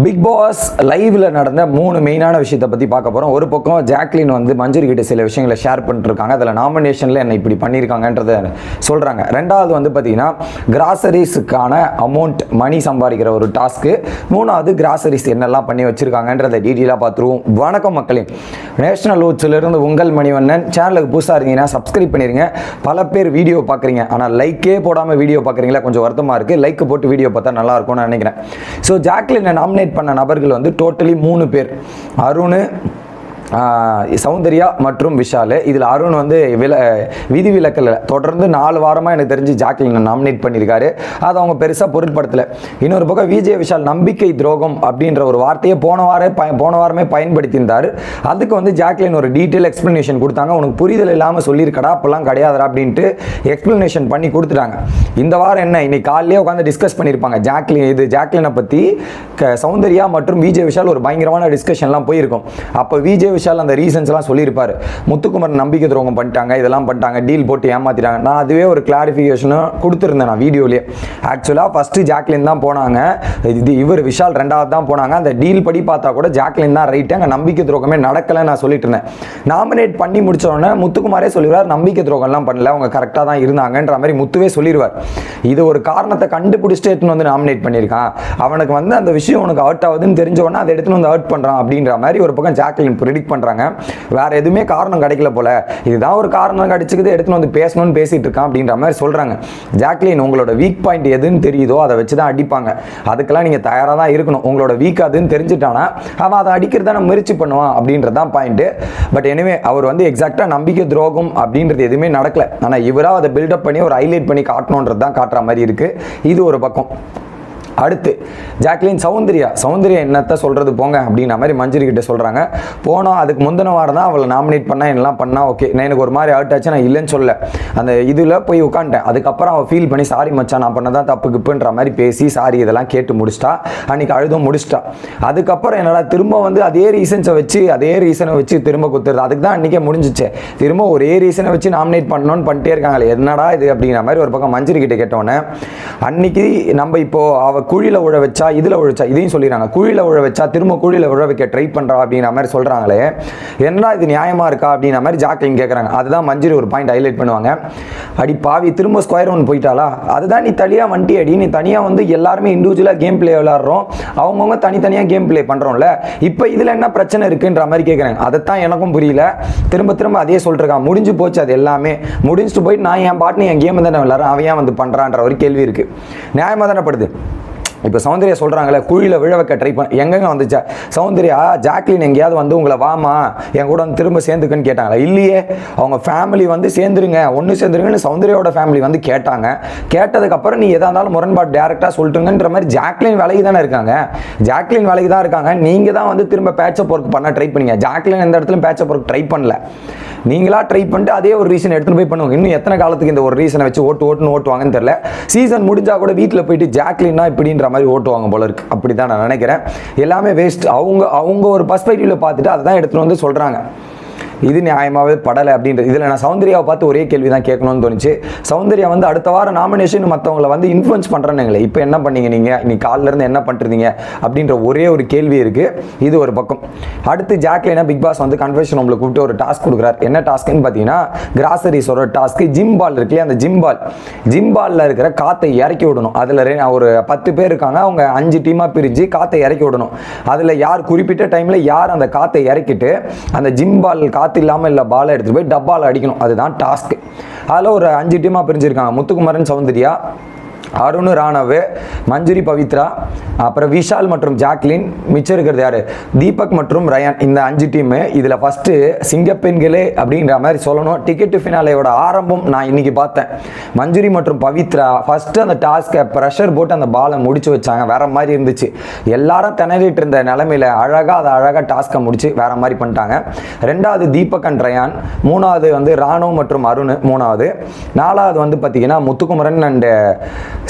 Big pass லைவ்ல நடந்த மூணு மெயினான விஷயத்தை பற்றி பார்க்க போகிறோம் ஒரு பக்கம் ஜாக்லின் வந்து மஞ்சரி கிட்ட சில விஷயங்களை ஷேர் பண்ணிருக்காங்க. அதில் நாமினேஷனில் என்னை இப்படி பண்ணியிருக்காங்கன்றத சொல்கிறாங்க ரெண்டாவது வந்து பார்த்தீங்கன்னா கிராசரிஸுக்கான அமௌண்ட் மணி சம்பாதிக்கிற ஒரு டாஸ்க்கு மூணாவது கிராசரிஸ் என்னெல்லாம் பண்ணி வச்சிருக்காங்கன்றதை டீட்டெயிலாக பார்த்துருவோம். வணக்கம் மக்களே. நேஷனல் இருந்து உங்கள் மணிவண்ணன். சேனலுக்கு புதுசாக இருந்தீங்கன்னா சப்ஸ்கிரைப் பண்ணிருங்க. பல பேர் வீடியோ பார்க்குறீங்க. ஆனால் லைக்கே போடாமல் வீடியோ பார்க்குறீங்களா? கொஞ்சம் வருத்தமாக இருக்குது லைக் போட்டு வீடியோ பார்த்தா நல்லா இருக்கும்னு நினைக்கிறேன். ஸோ ஜாக்லினை நாமினேட் பண்ண நபர்கள் வந்து டோட்டலி மூணு பேர். அருண் சௌந்தர்யா மற்றும் விஷால். இதில் அருண் வந்து வில விதி விலக்கில் தொடர்ந்து நாலு வாரமாக எனக்கு தெரிஞ்சு ஜாக்லின் நாமினேட் பண்ணியிருக்காரு. அதை அவங்க பெருசாக பொருட்படுத்தலை. இன்னொரு பக்கம் விஜய் விஷால் நம்பிக்கை துரோகம் அப்படின்ற ஒரு வார்த்தையை போன வாரம் பய போன வாரமே பயன்படுத்தியிருந்தார். அதுக்கு வந்து ஜாக்லின் ஒரு டீட்டெயில் எக்ஸ்ப்ளனேஷன் கொடுத்தாங்க. உனக்கு புரிதல் இல்லாமல் சொல்லியிருக்கடா அப்போல்லாம் கிடையாதுடா அப்படின்ட்டு எக்ஸ்ப்ளனேஷன் பண்ணி கொடுத்துட்டாங்க. இந்த வாரம் என்ன? இன்னைக்கு காலையிலே உட்காந்து டிஸ்கஸ் பண்ணியிருப்பாங்க. ஜாக்லின் இது ஜாக்லினை பற்றி க சௌந்தர்யா மற்றும் விஜய் விஷால் ஒரு பயங்கரமான டிஸ்கஷன்லாம் போயிருக்கும். அப்போ விஜய் விஷால் அந்த ரீசன்ஸ்லாம் சொல்லியிருப்பாரு. முத்துக்குமர் நம்பிக்கை துரோகம் பண்ணிட்டாங்க இதெல்லாம் பண்ணிட்டாங்க டீல் போட்டு ஏமாத்திட்டாங்க. நான் அதுவே ஒரு கிளாரிஃபிகேஷனும் கொடுத்துருந்தேன் நான் வீடியோலேயே. ஆக்சுவலாக ஃபஸ்ட்டு ஜாக்லின் தான் போனாங்க. இது இவர் விஷால் ரெண்டாவது தான் போனாங்க. அந்த டீல் படி பார்த்தா கூட ஜாக்லின் தான் ரைட்டு அங்கே நம்பிக்கை துரோகமே நடக்கலை நான் சொல்லிட்டு இருந்தேன் நாமினேட் பண்ணி முடிச்ச உடனே முத்துக்குமாரே சொல்லிடுவார் நம்பிக்கை துரோகம்லாம் பண்ணல அவங்க கரெக்டாக தான் இருந்தாங்கன்ற மாதிரி முத்துவே சொல்லிடுவார். இது ஒரு காரணத்தை கண்டுபிடிச்சிட்டு எடுத்துன்னு வந்து நாமினேட் பண்ணியிருக்கான். அவனுக்கு வந்து அந்த விஷயம் உனக்கு அவுட் ஆகுதுன்னு தெரிஞ்ச உடனே அதை எடுத்துன்னு வந்து அவுட் பண்ணுறான் அப்படின்ற மாதிரி ஒரு பக்கம் ஜாக்லின் ப்ரிடிக் பண்ணுறாங்க வேற எதுவுமே காரணம் கிடைக்கல போல. இதுதான் ஒரு காரணம் கிடைச்சிக்குது எடுத்துன்னு வந்து பேசணும்னு பேசிகிட்டு இருக்கான் அப்படின்ற மாதிரி சொல்கிறாங்க ஜாக்லின் உங்களோட வீக் பாயிண்ட் எதுன்னு தெரியுதோ அதை வச்சு தான் அடிப்பாங்க. அதுக்கெல்லாம் நீங்கள் தயாராக தான் இருக்கணும். உங்களோட வீக் அதுன்னு தெரிஞ்சுட்டானா அவன் அதை அடிக்கிறத நான் முயற்சி பண்ணுவான் அப்படின்றது தான் பாயிண்ட்டு பட் எனிவே அவர் வந்து எக்ஸாக்டாக நம்பிக்கை துரோகம் அப்படின்றது எதுவுமே நடக்கலை. ஆனால் இவராக அதை பில்டப் பண்ணி ஒரு ஹைலைட் பண்ணி காட்டணுன்றது தான் காட்டுற மாதிரி இருக்குது இது ஒரு பக்கம். அடுத்து ஜாக்லின் சௌந்தர்யா. சௌந்தர்யா என்னத்த சொல்கிறது போங்க அப்படின்ற மாதிரி மஞ்சரி கிட்ட சொல்கிறாங்க போனோம் அதுக்கு முந்தின வாரம் தான் அவளை நாமினேட் பண்ணால் என்னலாம் பண்ணால் ஓகே நான் எனக்கு ஒரு மாதிரி அவுட் ஆச்சு நான் இல்லைன்னு சொல்ல அந்த இதில் போய் உட்காந்துட்டேன். அதுக்கப்புறம் அவள் ஃபீல் பண்ணி சாரி மச்சான் நான் பண்ணதான் தப்பு கிப்புன்ற மாதிரி பேசி சாரி இதெல்லாம் கேட்டு முடிச்சிட்டா. அன்னைக்கு அழுதும் முடிச்சிட்டா. அதுக்கப்புறம் என்னடா திரும்ப வந்து அதே ரீசன்ஸை வச்சு அதே ரீசனை வச்சு திரும்ப குத்துறது. அதுக்கு தான் அன்றைக்கே முடிஞ்சிச்சு. திரும்ப ஒரே ரீசனை வச்சு நாமினேட் பண்ணணும்னு பண்ணிட்டே இருக்காங்களே என்னடா இது அப்படிங்கிற மாதிரி ஒரு பக்கம் மஞ்சரி கிட்ட கேட்டோன்னே அன்னைக்கு நம்ம இப்போது அவ குழியில் உழ வச்சா இதில் உழைச்சா இதையும் சொல்லிடுறாங்க. குழியில் உழ வச்சா திரும்ப குழியில் உழ வைக்க ட்ரை பண்ணுறா அப்படிங்கிற மாதிரி சொல்கிறாங்களே என்னடா இது நியாயமாக இருக்கா அப்படிங்கிற மாதிரி ஜாக்லின் கேட்குறாங்க அதுதான் மஞ்சள் ஒரு பாயிண்ட் ஹைலைட் பண்ணுவாங்க. அடி பாவி திரும்ப ஸ்கொயர் ஒன் போயிட்டாளா? அதுதான் நீ தனியாக வண்டி அடி. நீ தனியாக வந்து எல்லாருமே இண்டிவிஜுவலாக கேம் பிளே விளாட்றோம் அவங்கவுங்க தனித்தனியாக கேம் பிளே பண்ணுறோம்ல இப்போ இதில் என்ன பிரச்சனை இருக்குன்ற மாதிரி கேட்குறாங்க அதைத்தான் எனக்கும் புரியல. திரும்ப திரும்ப அதே சொல்லிருக்கான் முடிஞ்சு போச்சு அது எல்லாமே. முடிஞ்சுட்டு போயிட்டு நான் என் பாட்டு என் கேம் தானே விளாட்றேன் அவன் ஏன் வந்து பண்ணுறான்ற ஒரு கேள்வி இருக்குது நியாயமாக தானே படுது? இப்போ சௌந்தர்யா சொல்கிறாங்களே குழியில் விழ வைக்க ட்ரை பண்ண எங்கெங்க வந்துச்சா? சௌந்தர்யா ஜாக்லின் எங்கேயாவது வந்து உங்களை வாமா என் கூட வந்து திரும்ப சேர்ந்துக்குன்னு கேட்டாங்களா? இல்லையே அவங்க ஃபேமிலி வந்து சேர்ந்துருங்க ஒன்று சேர்ந்துருங்கன்னு சௌந்தர்யாவோட ஃபேமிலி வந்து கேட்டாங்க. கேட்டதுக்கப்புறம் நீ எதாக இருந்தாலும் முரண்பாடு டேரெக்டாக சொல்லிட்டுங்கன்ற மாதிரி ஜாக்லின் வேலைக்கு தானே இருக்காங்க? ஜாக்லின் வேலைக்கு தான் இருக்காங்க. நீங்கள் தான் வந்து திரும்ப பேச்சப் ஒர்க் பண்ண ட்ரை பண்ணீங்க. ஜாக்லின் எந்த இடத்துலையும் பேச்சப் ஒர்க் ட்ரை பண்ணல. நீங்களா ட்ரை பண்ணிட்டு அதே ஒரு ரீசன் எடுத்துகிட்டு போய் பண்ணுவாங்க இன்னும் எத்தனை காலத்துக்கு இந்த ஒரு ரீசனை வச்சு ஓட்டு ஓட்டுன்னு ஓட்டுவாங்கன்னு தெரியல. சீசன் முடிஞ்சா கூட வீட்டில் போயிட்டு ஜாக்லின்னா இப்படின்ற மாதிரி ஓட்டுவாங்க போல இருக்கு. அப்படி தான் நான் நினைக்கிறேன். எல்லாமே வேஸ்ட் அவங்க அவங்க ஒரு பர்ஸ்பெக்டிவ்ல பார்த்துட்டு அதை தான் எடுத்துகிட்டு வந்து சொல்கிறாங்க இது நியாயமாகவே படலை அப்படின்றது இதில் நான் சௌந்தர்யாவை பார்த்து ஒரே கேள்வி தான் கேட்கணும்னு தோணுச்சு. சௌந்தர்யா வந்து அடுத்த வாரம் நாமினேஷன் மற்றவங்கள வந்து இன்ஃப்ளூன்ஸ் பண்ணுறேன்னு இப்போ என்ன பண்ணீங்க நீங்கள் இன்னைக்கு காலைல இருந்து என்ன பண்ணுறீங்க அப்படின்ற ஒரே ஒரு கேள்வி இருக்குது இது ஒரு பக்கம். அடுத்து ஜாக்லினா பிக் பாஸ் வந்து கன்ஃபெஷன் உங்களை கூப்பிட்டு ஒரு டாஸ்க் கொடுக்குறாரு. என்ன டாஸ்க்னு பார்த்தீங்கன்னா கிராசரிஸோட டாஸ்க்கு ஜிம் பால் இருக்கு அந்த ஜிம் பால் ஜிம் பாலில் இருக்கிற காற்றை இறக்கி விடணும். அதில் ஒரு பத்து பேர் இருக்காங்க. அவங்க அஞ்சு டீமாக பிரிஞ்சு காற்றை இறக்கி விடணும். அதில் யார் குறிப்பிட்ட டைமில் யார் அந்த காற்றை இறக்கிட்டு அந்த ஜிம் பால் காற்று இல்லாமல் இல்லை பாலை எடுத்துகிட்டு போய் டப்பாவில் அடிக்கணும். அதுதான் டாஸ்க்கு அதில் ஒரு அஞ்சு டீமாக பிரிஞ்சிருக்காங்க. முத்துக்குமரன் சௌந்தர்யா அருண் ராணவ் மஞ்சுரி பவித்ரா அப்புறம் விஷால் மற்றும் ஜாக்லின் மிச்சம் இருக்கிறது யார்? தீபக் மற்றும் ரயான். இந்த அஞ்சு டீமு இதில் ஃபஸ்ட்டு சிங்கப்பெண்களே அப்படின்ற மாதிரி சொல்லணும். டிக்கெட்டு ஃபினாலேயோட ஆரம்பம் நான் இன்னைக்கு பார்த்தேன். மஞ்சுரி மற்றும் பவித்ரா ஃபஸ்ட்டு அந்த டாஸ்க்கை ப்ரெஷர் போட்டு அந்த பாலை முடிச்சு வச்சாங்க. வேற மாதிரி இருந்துச்சு. எல்லாரும் திணறிட்டு இருந்த நிலமையில அழகாக அதை அழகாக டாஸ்க்கை முடிச்சு வேற மாதிரி பண்ணிட்டாங்க. ரெண்டாவது தீபக் அண்ட் ரயான். மூணாவது வந்து ராணு மற்றும் அருண் மூணாவது. நாலாவது வந்து பார்த்தீங்கன்னா முத்துக்குமரன் அண்டு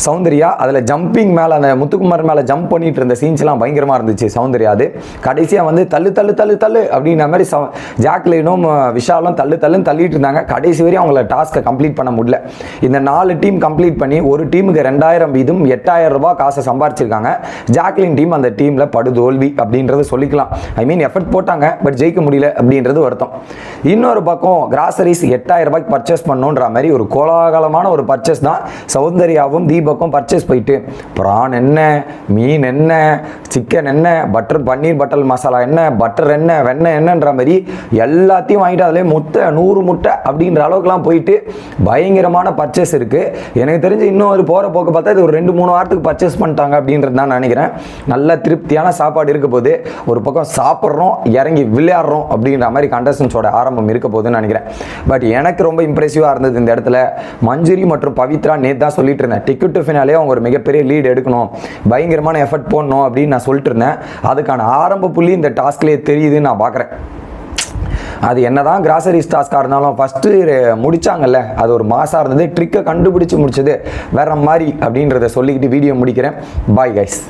சௌந்தர்யா அதில் ஜம்பிங் மேலே அந்த முத்துக்குமார் மேலே ஜம்ப் பண்ணிட்டு இருந்த சீன்ஸ்லாம் பயங்கரமாக இருந்துச்சு சௌந்தர்யா அது. கடைசியாக வந்து தள்ளு தள்ளு தள்ளு தள்ளு அப்படின்ற மாதிரி ச ஜாக்லினும் விஷாலும் தள்ளு தள்ளுன்னு தள்ளிட்டு இருந்தாங்க. கடைசி வரையும் அவங்கள டாஸ்க்கை கம்ப்ளீட் பண்ண முடியல. இந்த நாலு டீம் கம்ப்ளீட் பண்ணி ஒரு டீமுக்கு ரெண்டாயிரம் வீதம் எட்டாயிரம் ரூபாய் காசை சம்பாரிச்சிருக்காங்க. ஜாக்லின் டீம் அந்த டீமில் படுதோல்வி அப்படின்றத சொல்லிக்கலாம். ஐ மீன் எஃபர்ட் போட்டாங்க பட் ஜெயிக்க முடியல அப்படின்றது வருத்தம். இன்னொரு பக்கம் கிராசரிஸ் எட்டாயிரம் ரூபாய்க்கு பர்ச்சேஸ் பண்ணணுன்ற மாதிரி ஒரு கோலாகலமான ஒரு பர்ச்சேஸ் தான் சௌந்தர்யாவும் பக்கம் பர்ச்சேஸ் போயிட்டு ப்ரான் என்ன மீன் என்ன சிக்கன் என்ன பட்டர் பன்னீர் பட்டர் மசாலா என்ன பட்டர் என்ன வெண்ணெய் என்னன்ற மாதிரி எல்லாத்தையும் வாங்கிட்டு அதிலே முட்டை நூறு முட்டை அப்படின்ற அளவுக்குலாம் போயிட்டு பயங்கரமான பர்ச்சேஸ் இருக்குது எனக்கு தெரிஞ்சு இன்னும் ஒரு போகிற போக்கு பார்த்தா இது ஒரு ரெண்டு மூணு வாரத்துக்கு பர்ச்சேஸ் பண்ணிட்டாங்க அப்படின்றது தான் நினைக்கிறேன். நல்ல திருப்தியான சாப்பாடு இருக்க போது ஒரு பக்கம் சாப்பிட்றோம் இறங்கி விளையாடுறோம் அப்படின்ற மாதிரி கண்டஸ்டன்ஸோட ஆரம்பம் இருக்க போதுன்னு நினைக்கிறேன். பட் எனக்கு ரொம்ப இம்ப்ரெசிவாக இருந்தது இந்த இடத்துல மஞ்சுரி மற்றும் பவித்ரா நேத்து தான் சொல்லிட்டு இருந்தேன். டிக்கெட் டு ஃபினாலே அவங்க ஒரு மிகப்பெரிய லீட் எடுக்கணும். பயங்கரமான எஃபர்ட் போடணும் அப்படின்னு நான் சொல்லிட்டு இருந்தேன். அதுக்கான ஆரம்ப புள்ளி இந்த டாஸ்க்லேயே தெரியுதுன்னு நான் பார்க்குறேன் அது என்னதான் கிராசரிஸ் டாஸ்காக இருந்தாலும் ஃபஸ்ட்டு முடித்தாங்கல்ல அது ஒரு மாசாக இருந்தது ட்ரிக்கை கண்டுபிடிச்சி முடிச்சது. வேற மாதிரி அப்படின்றத சொல்லிக்கிட்டு வீடியோ முடிக்கிறேன். Bye guys